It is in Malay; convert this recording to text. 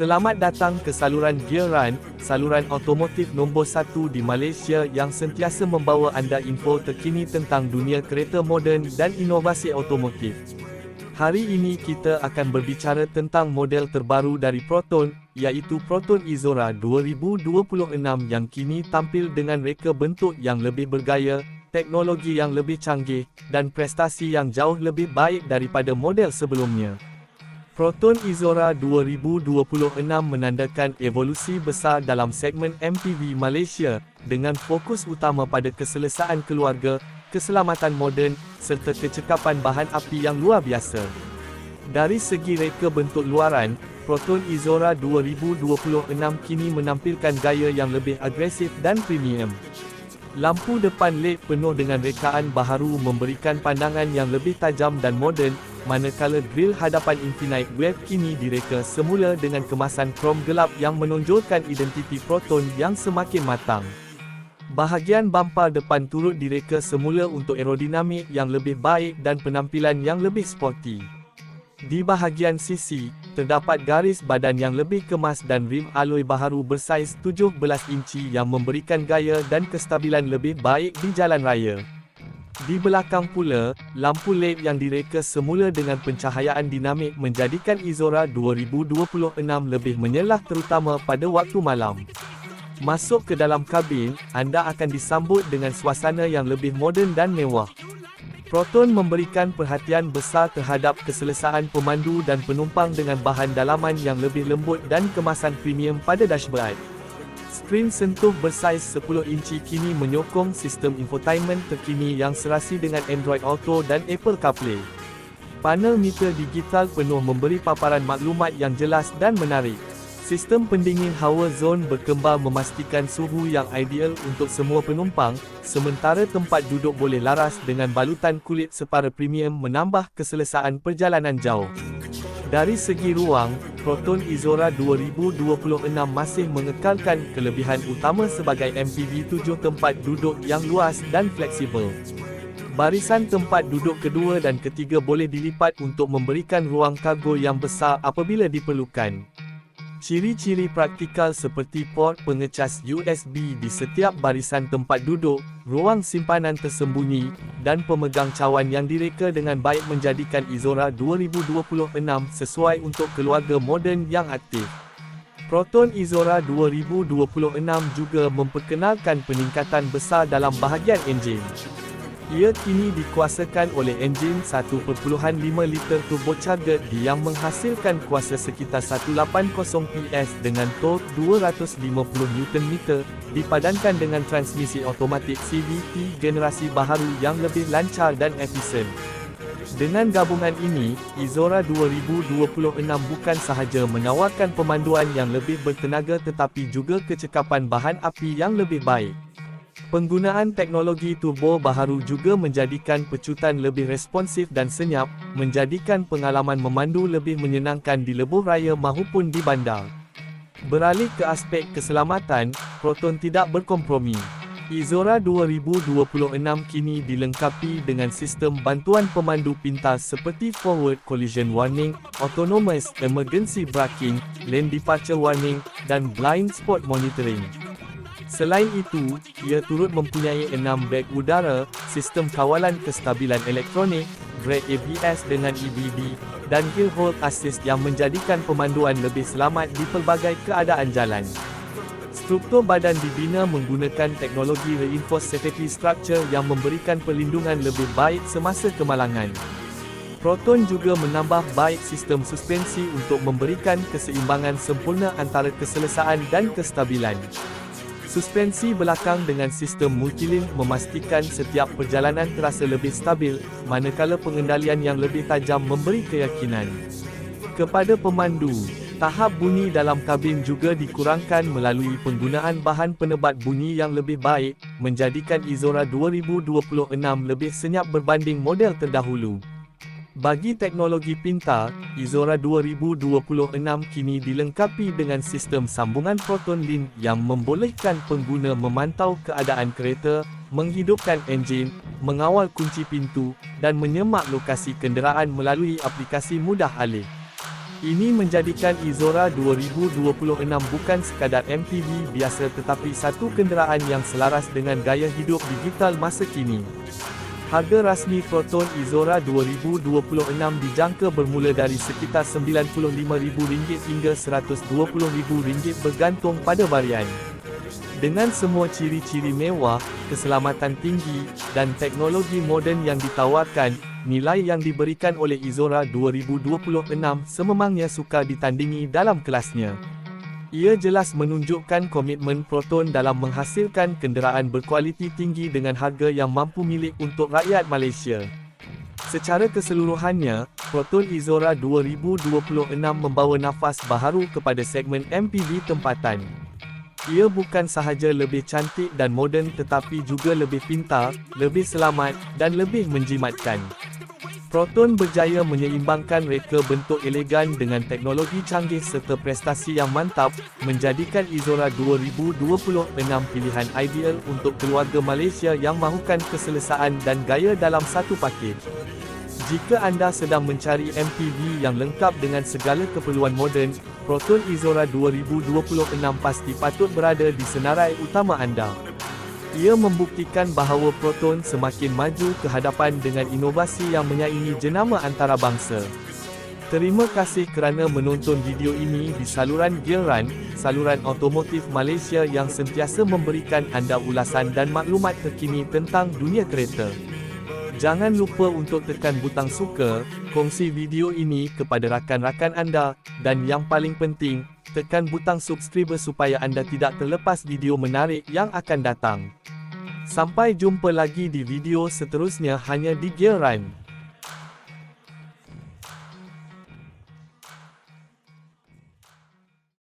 Selamat datang ke saluran Gear Run, saluran otomotif nombor 1 di Malaysia yang sentiasa membawa anda info terkini tentang dunia kereta moden dan inovasi otomotif. Hari ini kita akan berbicara tentang model terbaru dari Proton, iaitu Proton Izora 2026 yang kini tampil dengan reka bentuk yang lebih bergaya, teknologi yang lebih canggih, dan prestasi yang jauh lebih baik daripada model sebelumnya. Proton Izora 2026 menandakan evolusi besar dalam segmen MPV Malaysia, dengan fokus utama pada keselesaan keluarga, keselamatan moden, serta kecekapan bahan api yang luar biasa. Dari segi reka bentuk luaran, Proton Izora 2026 kini menampilkan gaya yang lebih agresif dan premium. Lampu depan LED penuh dengan rekaan baharu memberikan pandangan yang lebih tajam dan moden, manakala grill hadapan Infinite Wave kini direka semula dengan kemasan krom gelap yang menonjolkan identiti Proton yang semakin matang. Bahagian bumper depan turut direka semula untuk aerodinamik yang lebih baik dan penampilan yang lebih sporty. Di bahagian sisi, terdapat garis badan yang lebih kemas dan rim alloy baharu bersaiz 17 inci yang memberikan gaya dan kestabilan lebih baik di jalan raya. Di belakang pula, lampu LED yang direka semula dengan pencahayaan dinamik menjadikan Izora 2026 lebih menyelah terutama pada waktu malam. Masuk ke dalam kabin, anda akan disambut dengan suasana yang lebih moden dan mewah. Proton memberikan perhatian besar terhadap keselesaan pemandu dan penumpang dengan bahan dalaman yang lebih lembut dan kemasan premium pada dashboard. Skrin sentuh bersaiz 10 inci kini menyokong sistem infotainment terkini yang serasi dengan Android Auto dan Apple CarPlay. Panel meter digital penuh memberi paparan maklumat yang jelas dan menarik. Sistem pendingin hawa zone berkembar memastikan suhu yang ideal untuk semua penumpang, sementara tempat duduk boleh laras dengan balutan kulit separa premium menambah keselesaan perjalanan jauh. Dari segi ruang, Proton Izora 2026 masih mengekalkan kelebihan utama sebagai MPV 7 tempat duduk yang luas dan fleksibel. Barisan tempat duduk kedua dan ketiga boleh dilipat untuk memberikan ruang kargo yang besar apabila diperlukan. Ciri-ciri praktikal seperti port pengecas USB di setiap barisan tempat duduk, ruang simpanan tersembunyi, dan pemegang cawan yang direka dengan baik menjadikan Izora 2026 sesuai untuk keluarga moden yang aktif. Proton Izora 2026 juga memperkenalkan peningkatan besar dalam bahagian enjin. Ia kini dikuasakan oleh enjin 1.5 liter turbocharged yang menghasilkan kuasa sekitar 180 PS dengan torque 250 Nm dipadankan dengan transmisi otomatik CVT generasi baharu yang lebih lancar dan efisien. Dengan gabungan ini, Izora 2026 bukan sahaja menawarkan pemanduan yang lebih bertenaga tetapi juga kecekapan bahan api yang lebih baik. Penggunaan teknologi turbo baharu juga menjadikan pecutan lebih responsif dan senyap, menjadikan pengalaman memandu lebih menyenangkan di lebuh raya maupun di bandar. Beralih ke aspek keselamatan, Proton tidak berkompromi. Izora 2026 kini dilengkapi dengan sistem bantuan pemandu pintas seperti Forward Collision Warning, Autonomous Emergency Braking, Lane Departure Warning, dan Blind Spot Monitoring. Selain itu, ia turut mempunyai enam beg udara, sistem kawalan kestabilan elektronik, brake ABS dengan EBD, dan hill hold assist yang menjadikan pemanduan lebih selamat di pelbagai keadaan jalan. Struktur badan dibina menggunakan teknologi reinforced safety structure yang memberikan perlindungan lebih baik semasa kemalangan. Proton juga menambah baik sistem suspensi untuk memberikan keseimbangan sempurna antara keselesaan dan kestabilan. Suspensi belakang dengan sistem multilink memastikan setiap perjalanan terasa lebih stabil, manakala pengendalian yang lebih tajam memberi keyakinan. Kepada pemandu, tahap bunyi dalam kabin juga dikurangkan melalui penggunaan bahan penebat bunyi yang lebih baik, menjadikan Izora 2026 lebih senyap berbanding model terdahulu. Bagi teknologi pintar, Izora 2026 kini dilengkapi dengan sistem sambungan Proton Link yang membolehkan pengguna memantau keadaan kereta, menghidupkan enjin, mengawal kunci pintu, dan menyemak lokasi kenderaan melalui aplikasi mudah alih. Ini menjadikan Izora 2026 bukan sekadar MPV biasa tetapi satu kenderaan yang selaras dengan gaya hidup digital masa kini. Harga rasmi Proton Izora 2026 dijangka bermula dari sekitar RM95,000 hingga RM120,000 bergantung pada varian. Dengan semua ciri-ciri mewah, keselamatan tinggi, dan teknologi moden yang ditawarkan, nilai yang diberikan oleh Izora 2026 sememangnya suka ditandingi dalam kelasnya. Ia jelas menunjukkan komitmen Proton dalam menghasilkan kenderaan berkualiti tinggi dengan harga yang mampu milik untuk rakyat Malaysia. Secara keseluruhannya, Proton Izora 2026 membawa nafas baharu kepada segmen MPV tempatan. Ia bukan sahaja lebih cantik dan moden tetapi juga lebih pintar, lebih selamat, dan lebih menjimatkan. Proton berjaya menyeimbangkan reka bentuk elegan dengan teknologi canggih serta prestasi yang mantap, menjadikan Izora 2026 pilihan ideal untuk keluarga Malaysia yang mahukan keselesaan dan gaya dalam satu pakej. Jika anda sedang mencari MPV yang lengkap dengan segala keperluan moden, Proton Izora 2026 pasti patut berada di senarai utama anda. Ia membuktikan bahawa Proton semakin maju ke hadapan dengan inovasi yang menyaingi jenama antarabangsa. Terima kasih kerana menonton video ini di saluran Gearrun, saluran otomotif Malaysia yang sentiasa memberikan anda ulasan dan maklumat terkini tentang dunia kereta. Jangan lupa untuk tekan butang suka, kongsi video ini kepada rakan-rakan anda, dan yang paling penting, tekan butang subscribe supaya anda tidak terlepas video menarik yang akan datang. Sampai jumpa lagi di video seterusnya hanya di Gear Run.